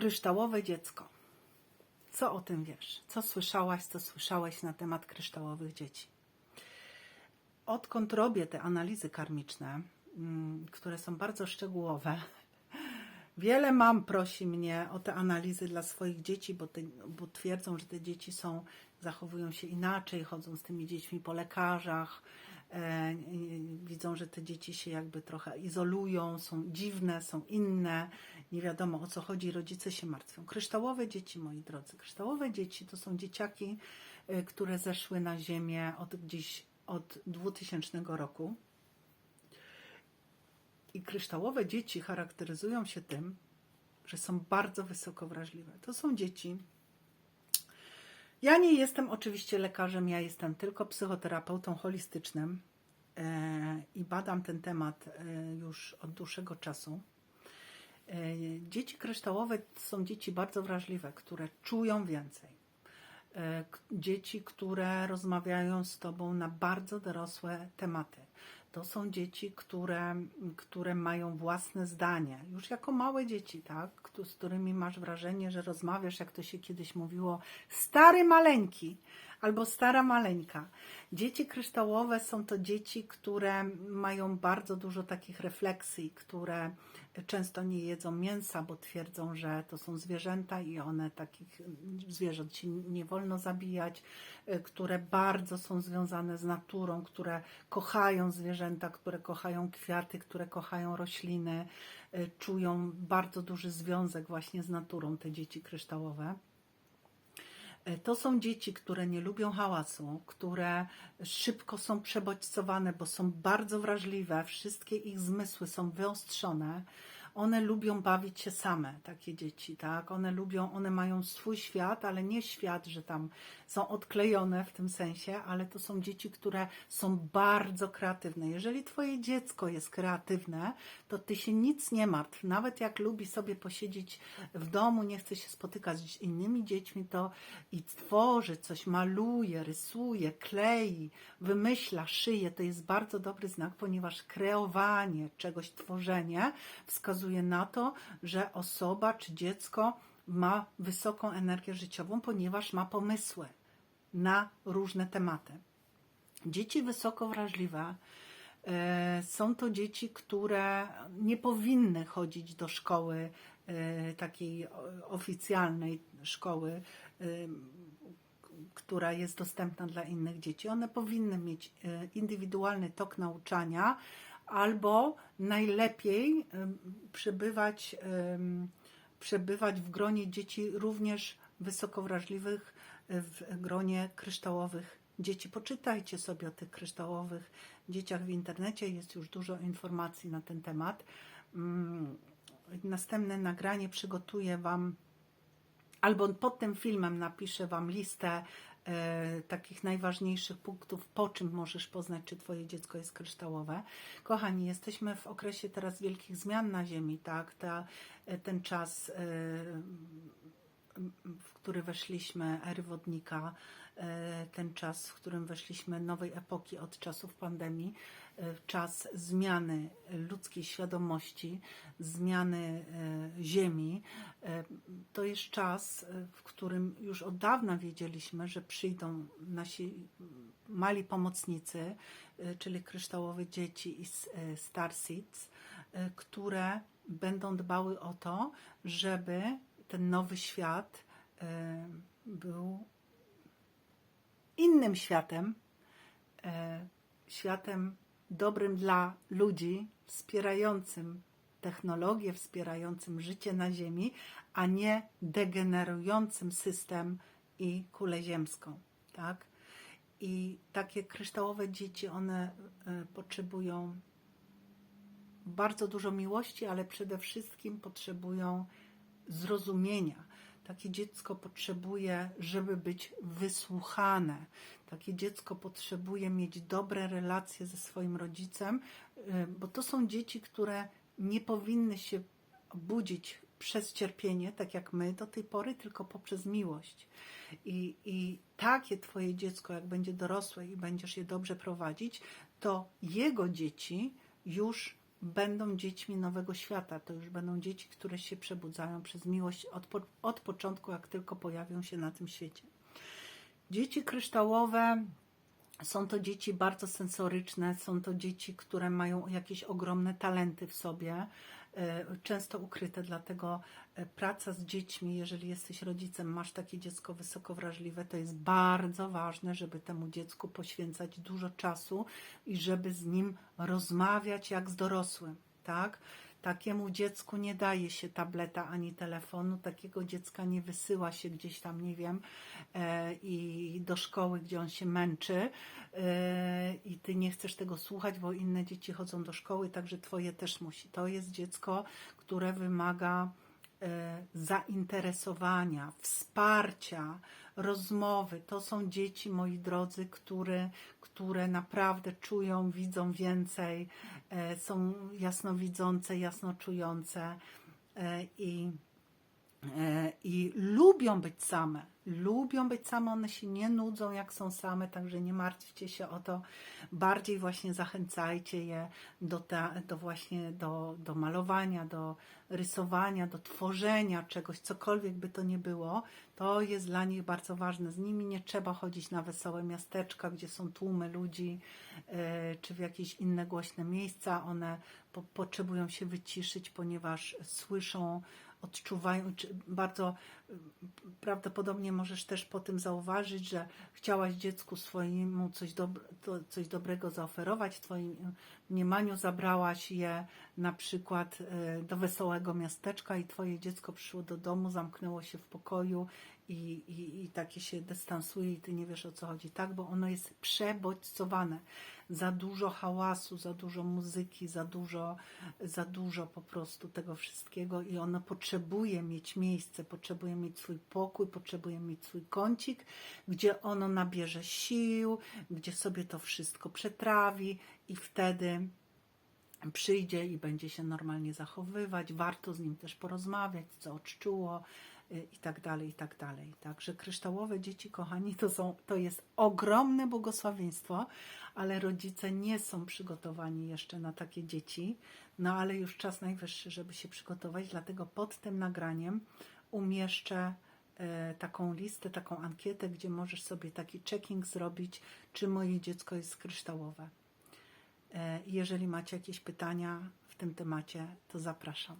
Kryształowe dziecko. Co o tym wiesz? Co słyszałaś, co słyszałeś na temat kryształowych dzieci? Odkąd robię te analizy karmiczne, mm, które są bardzo szczegółowe, wiele mam prosi mnie o te analizy dla swoich dzieci, bo, te, bo twierdzą, że te dzieci są, zachowują się inaczej, chodzą z tymi dziećmi po lekarzach, widzą, że te dzieci się jakby trochę izolują, są dziwne, są inne, nie wiadomo o co chodzi, rodzice się martwią. Kryształowe dzieci, moi drodzy, kryształowe dzieci to są dzieciaki, e, które zeszły na ziemię od gdzieś od 2000 roku. I kryształowe dzieci charakteryzują się tym, że są bardzo wysoko wrażliwe. To są dzieci. Ja nie jestem oczywiście lekarzem, ja jestem tylko psychoterapeutą holistycznym e, i badam ten temat e, już od dłuższego czasu. E, Dzieci kryształowe są dzieci bardzo wrażliwe, które czują więcej. Dzieci, które rozmawiają z tobą na bardzo dorosłe tematy. To są dzieci, które, które mają własne zdanie, już jako małe dzieci, tak? Z którymi masz wrażenie, że rozmawiasz, jak to się kiedyś mówiło, stary maleńki albo stara maleńka. Dzieci kryształowe są to dzieci, które mają bardzo dużo takich refleksji, które często nie jedzą mięsa, bo twierdzą, że to są zwierzęta i one takich zwierząt się nie wolno zabijać, y, które bardzo są związane z naturą, które kochają zwierzęta, które kochają kwiaty, które kochają rośliny, y, czują bardzo duży związek właśnie z naturą te dzieci kryształowe. E, To są dzieci, które nie lubią hałasu, które szybko są przebodźcowane, bo są bardzo wrażliwe, wszystkie ich zmysły są wyostrzone. One lubią bawić się same, takie dzieci, tak? One lubią, one mają swój świat, ale nie świat, że tam są odklejone w tym sensie, ale to są dzieci, które są bardzo kreatywne. Jeżeli twoje dziecko jest kreatywne, to ty się nic nie martw. Nawet jak lubi sobie posiedzieć w domu, nie chce się spotykać z innymi dziećmi, to i tworzy coś, maluje, rysuje, klei, wymyśla, szyje, to jest bardzo dobry znak, ponieważ kreowanie czegoś, tworzenie wskazuje na to, że osoba czy dziecko ma wysoką energię życiową, ponieważ ma pomysły na różne tematy. Dzieci wysoko wrażliwe e, są to dzieci, które nie powinny chodzić do szkoły e, takiej oficjalnej szkoły, e, która jest dostępna dla innych dzieci. One powinny mieć indywidualny tok nauczania albo najlepiej przebywać, przebywać w gronie dzieci również wysoko wrażliwych, e, w gronie kryształowych dzieci. Poczytajcie sobie o tych kryształowych dzieciach w internecie, jest już dużo informacji na ten temat. Mm, Następne nagranie przygotuję Wam albo pod tym filmem napiszę Wam listę e, takich najważniejszych punktów, po czym możesz poznać, czy Twoje dziecko jest kryształowe. Kochani, jesteśmy w okresie teraz wielkich zmian na Ziemi, tak? Ta, e, ten czas, e, w który weszliśmy, ery wodnika, e, ten czas, w którym weszliśmy nowej epoki od czasów pandemii, e, czas zmiany ludzkiej świadomości, zmiany e, Ziemi. To jest czas, w którym już od dawna wiedzieliśmy, że przyjdą nasi mali pomocnicy, czyli kryształowe dzieci i s- starseeds, e, które będą dbały o to, żeby ten nowy świat e, był innym światem, e, światem dobrym dla ludzi, wspierającym technologię, wspierającym życie na Ziemi, a nie degenerującym system i kulę ziemską. Tak? I takie kryształowe dzieci, one e, potrzebują bardzo dużo miłości, ale przede wszystkim potrzebują zrozumienia. Takie dziecko potrzebuje, żeby być wysłuchane. Takie dziecko potrzebuje mieć dobre relacje ze swoim rodzicem, y, bo to są dzieci, które nie powinny się budzić przez cierpienie, tak jak my do tej pory, tylko poprzez miłość. I, I takie Twoje dziecko, jak będzie dorosłe i będziesz je dobrze prowadzić, to jego dzieci już będą dziećmi nowego świata. To już będą dzieci, które się przebudzają przez miłość od, po, od początku, jak tylko pojawią się na tym świecie. Dzieci kryształowe są to dzieci bardzo sensoryczne, są to dzieci, które mają jakieś ogromne talenty w sobie, często ukryte, dlatego e, praca z dziećmi, jeżeli jesteś rodzicem, masz takie dziecko wysoko wrażliwe, to jest bardzo ważne, żeby temu dziecku poświęcać dużo czasu i żeby z nim rozmawiać jak z dorosłym, tak? Takiemu dziecku nie daje się tableta ani telefonu, takiego dziecka nie wysyła się gdzieś tam, nie wiem, e, i do szkoły, gdzie on się męczy e, i ty nie chcesz tego słuchać, bo inne dzieci chodzą do szkoły, także twoje też musi. To jest dziecko, które wymaga zainteresowania, wsparcia, rozmowy. To są dzieci, moi drodzy, które, które naprawdę czują, widzą więcej, e, są jasnowidzące, jasnoczujące e, i, e, i lubią być same. Lubią być same, one się nie nudzą, jak są same, także nie martwcie się o to. Bardziej właśnie zachęcajcie je do, ta, do właśnie do, do malowania, do rysowania, do tworzenia czegoś, cokolwiek by to nie było. To jest dla nich bardzo ważne. Z nimi nie trzeba chodzić na wesołe miasteczka, gdzie są tłumy ludzi, e, czy w jakieś inne głośne miejsca. One po, potrzebują się wyciszyć, ponieważ słyszą odczuwają, bardzo y, prawdopodobnie możesz też po tym zauważyć, że chciałaś dziecku swojemu coś, coś dobrego zaoferować, w Twoim mniemaniu zabrałaś je na przykład y, do wesołego miasteczka i Twoje dziecko przyszło do domu, zamknęło się w pokoju i, i, i takie się dystansuje i Ty nie wiesz o co chodzi, tak? Bo ono jest przebodźcowane. Za dużo hałasu, za dużo muzyki, za dużo, za dużo po prostu tego wszystkiego i ono potrzebuje mieć miejsce, potrzebuje mieć swój pokój, potrzebuje mieć swój kącik, gdzie ono nabierze sił, gdzie sobie to wszystko przetrawi i wtedy przyjdzie i będzie się normalnie zachowywać. Warto z nim też porozmawiać, co odczuło y, i tak dalej, i tak dalej. Także kryształowe dzieci, kochani, to, są, to jest ogromne błogosławieństwo, ale rodzice nie są przygotowani jeszcze na takie dzieci. No ale już czas najwyższy, żeby się przygotować, dlatego pod tym nagraniem umieszczę e, taką listę, taką ankietę, gdzie możesz sobie taki checking zrobić, czy moje dziecko jest kryształowe. E, Jeżeli macie jakieś pytania w tym temacie, to zapraszam.